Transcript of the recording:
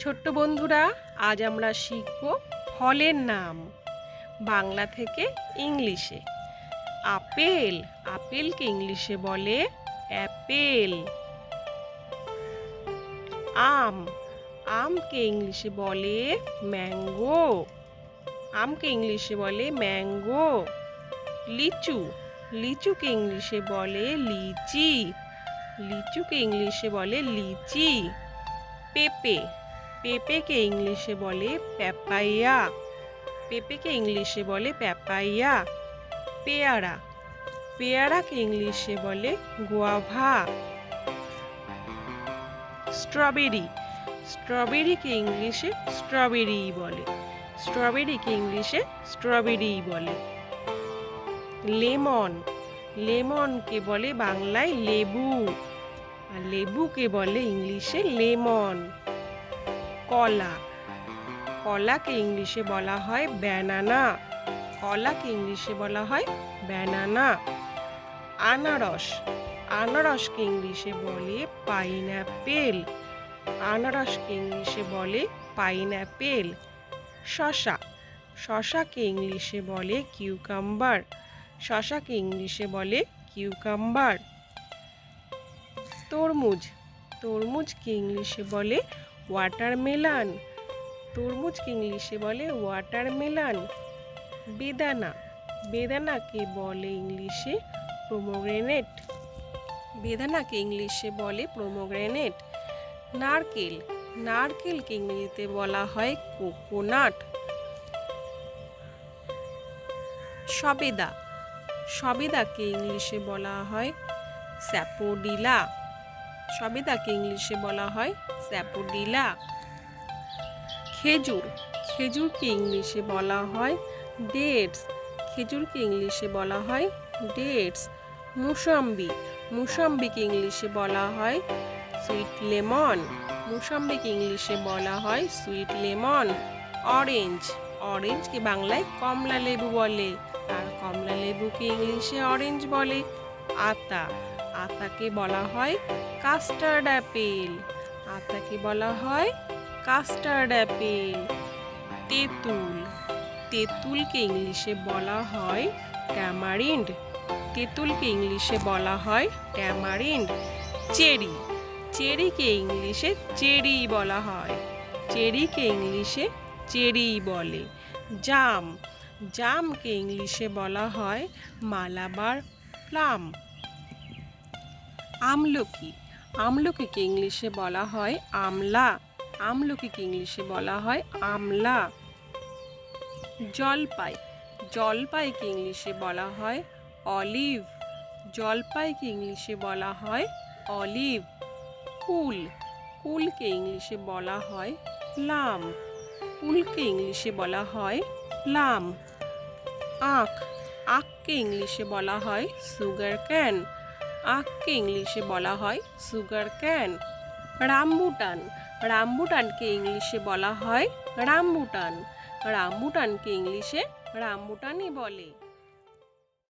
ছোট্ট বন্ধুরা, আজ আমরা শিখব ফলের নাম। বাংলা থেকে ইংলিশে। আপেল, আপেলকে ইংলিশে বলে অ্যাপেল। আম, আমকে ইংলিশে বলে ম্যাঙ্গো। আমকে ইংলিশে বলে ম্যাঙ্গো। লিচু, লিচুকে ইংলিশে বলে লিচি। লিচুকে ইংলিশে বলে লিচি। পেঁপে পেঁপেকে ইংলিশে বলে প্যাপাইয়া। পেঁপেকে ইংলিশে বলে প্যাপাইয়া। পেয়ারা। পেয়ারাকে ইংলিশে বলে গুয়াভা। স্ট্রবেরি। স্ট্রবেরিকে ইংলিশে স্ট্রবেরি বলে। স্ট্রবেরিকে ইংলিশে স্ট্রবেরি বলে। লেমন। লেমনকে বলে বাংলায় লেবু। আর লেবুকে বলে ইংলিশে লেমন। কলা। কলাকে ইংলিশে বলা হয় ব্যানানা। কলাকে ইংলিশে বলা হয় ব্যানানা। আনারস। আনারসকে ইংলিশে বলে পাইনঅ্যাপেল আনারসকে ইংলিশে বলে পাইনঅ্যাপেল শশা। শশাকে ইংলিশে বলে কিউকাম্বার। শশাকে ইংলিশে বলে কিউকাম্বার। তরমুজ। তরমুজকে ইংলিশে বলে ওয়াটারমেলান। তরমুজকে ইংলিশে বলে ওয়াটারমেলান? বেদানা। বেদানাকে বলে ইংলিশে? প্রোমোগ্রেনেট বেদানাকে ইংলিশে বলে প্রোমোগ্রেনেট নারকেল। নারকেলকে ইংরেজিতে বলা হয় কোকোনাট। সবেদা। সবেদাকে ইংলিশে বলা হয় স্যাপোডিলা। সবেদাকে ইংলিশে বলা হয় স্যাপোডিলা। খেজুর, খেজুরকে ইংলিশে বলা হয় ডেটস। খেজুরকে ইংলিশে বলা হয় ডেটস। মুসাম্বি, মুসাম্বিকে ইংলিশে বলা হয় সুইট লেমন। মুসাম্বিকে ইংলিশে বলা হয় সুইট লেমন। অরেঞ্জ, অরেঞ্জকে বাংলায় কমলা লেবু বলে। আর কমলা লেবুকে ইংলিশে অরেঞ্জ বলে আতা। আতাকে বলা হয় কাস্টার্ড অ্যাপেল। আতাকে বলা হয় কাস্টার্ড অ্যাপেল। তেঁতুল। তেঁতুলকে ইংলিশে বলা হয় ট্যামারিন্ড। তেঁতুলকে ইংলিশে বলা হয় ট্যামারিন্ড। চেরি। চেরিকে ইংলিশে চেরি বলা হয়। চেরিকে ইংলিশে চেরি বলে। জাম। জামকে ইংলিশে বলা হয় মালাবার প্লাম। আমলকি। আমলকিকে ইংলিশে বলা হয় আমলা। আমলকিকে ইংলিশে বলা হয় আমলা। জলপাই। জলপাইকে ইংলিশে বলা হয় অলিভ। জলপাইকে ইংলিশে বলা হয় অলিভ। কুল। কুলকে ইংলিশে বলা হয় প্লাম কুলকে ইংলিশে বলা হয় প্লাম আখ। আখকে ইংলিশে বলা হয় সুগার ক্যান। আখকে ইংলিশে বলা হয় সুগার ক্যান, রামবুটান। রামবুটানকে ইংলিশে বলা হয় রামবুটান। রামবুটানকে ইংলিশে রামবুটানই বলে।